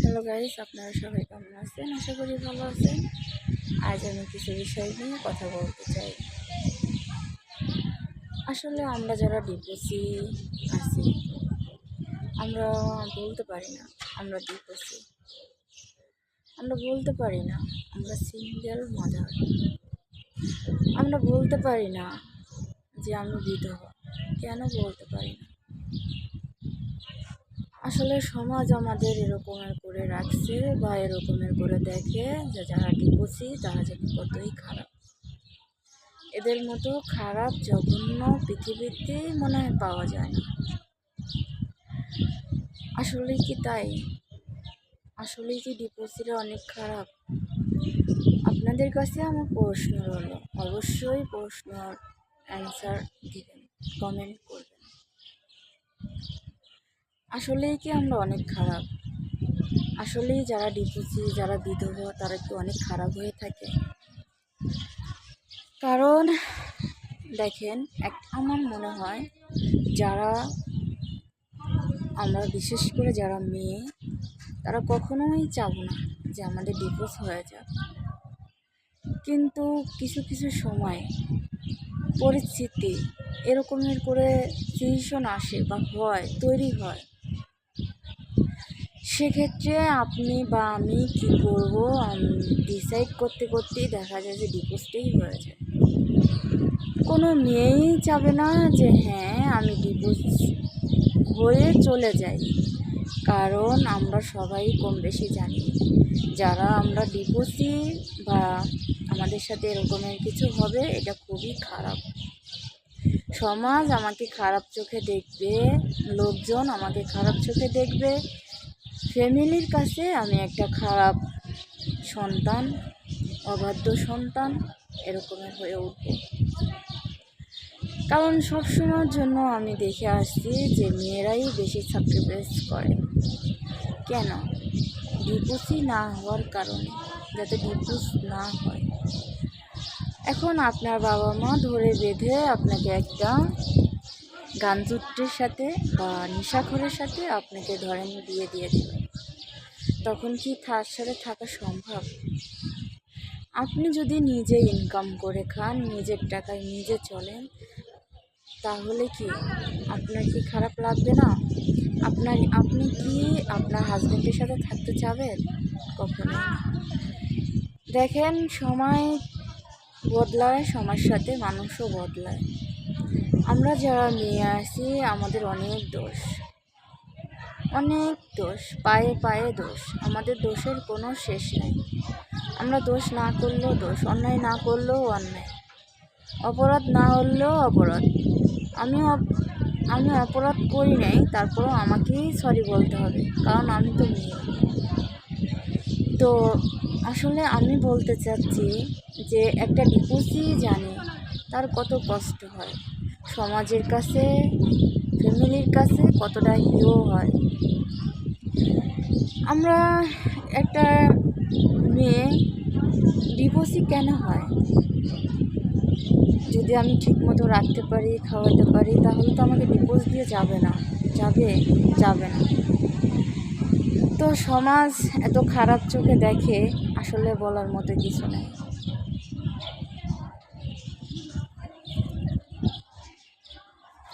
Hello guys আপনারা সবাই কেমন আছেন? আশা করি ভালো আছেন। আজ আমি কিছু বিষয় নিয়ে কথা বলতে চাই। আসলে আমরা যারা ডিপোসি আছি, আমরা বলতে পারি না, আমরা ডিপোসি আমরা বলতে পারি না, আমরা সিঙ্গেল মাদার আমরা বলতে পারি না যে আমি বিধবা। কেন বলতে পারি না? আসলে সমাজ আমাদের এরকমের করে রাখছে বা এরকমের করে দেখে যে যারা ডিপোসি তারা যেন কতই খারাপ। এদের মতো খারাপ জঘন্য পৃথিবীতে মনে হয় পাওয়া যায় না। আসলে কি তাই? আসলে কি ডিপোসিরা অনেক খারাপ? আপনাদের কাছে আমার প্রশ্ন হলো অবশ্যই প্রশ্নর অ্যান্সার দিবেন কমেন্ট করবেন। আসলেই কি আমরা অনেক খারাপ? আসলেই যারা ডিপোসি যারা বিধবা, তারা কি অনেক খারাপ হয়ে থাকে? কারণ, দেখেন, এক, আমার মনে হয় যারা, আমরা বিশেষ করে যারা মেয়ে, তারা কখনোই চাব না যে আমাদের ডিভোর্স হয়ে যাক। কিন্তু কিছু কিছু সময় পরিস্থিতি এরকমের করে সিচুয়েশন আসে বা হয়, তৈরি হয়। সেক্ষেত্রে আপনি বা আমি কী করব? ডিসাইড করতে করতেই দেখা যায় যে ডিভোর্সটাই হয়ে যায়। কোনো মেয়েই চাবে না যে হ্যাঁ আমি ডিভোর্স হয়ে চলে যাই। কারণ আমরা সবাই কম বেশি জানি। যারা আমরা ডিভোর্সি বা আমাদের সাথে এরকমের কিছু হবে, এটা খুবই খারাপ। সমাজ আমাকে খারাপ চোখে দেখবে, লোকজন আমাকে খারাপ চোখে দেখবে। ফ্যামিলির কাছে আমি একটা খারাপ সন্তান, অবাধ্য সন্তান এরকমের হয়ে উঠবো। কারণ সবসময়ের জন্য আমি দেখে আসছি যে মেয়েরাই বেশি স্যাক্রিফাইস করে। কেন? ডিভোর্সি না হওয়ার কারণে, যাতে ডিভোর্স না হয়। এখন আপনার বাবা মা ধরে বেঁধে আপনাকে একটা গানচুট্টির সাথে বা নিশাখরের সাথে আপনাকে ধরেন বিয়ে দিয়ে দেবে। তখন কি তার সাথে থাকা সম্ভব? আপনি যদি নিজে ইনকাম করে খান, নিজের টাকায় নিজে চলেন, তাহলে কি আপনার কি খারাপ লাগবে না? আপনার, আপনি কি আপনার হাজব্যান্ডের সাথে থাকতে চাবেন? কখনো দেখেন, সময় বদলায়, সময়ের সাথে মানুষও বদলায়। আমরা যারা মেয়ে আছি আমাদের অনেক দোষ। অনেক দোষ, পায়ে পায়ে দোষ। আমাদের দোষের কোনো শেষ নেই। আমরা দোষ না করলেও দোষ, অন্যায় না করলেও অন্যায়। অপরাধ না হলেও অপরাধ। আমি আমি অপরাধ করি নাই, তারপরেও আমাকেই সরি বলতে হবে, কারণ আমি তো মেয়ে। তো আসলে আমি বলতে চাচ্ছি যে, একটা ডিপোসি জানে, তার কত কষ্ট হয়। সমাজের কাছে, ফ্যামিলির কাছে কতটা হিও হয়। আমরা একটা মেয়ে ডিভোর্সি কেন হয়? যদি আমি ঠিকমতো রাখতে পারি, খাওয়াতে পারি, তাহলে তো আমাকে ডিভোর্স দিয়ে যাবে না। যাবে যাবে না। তো সমাজ এত খারাপ চোখে দেখে আসলে বলার মতো কিছু নেই।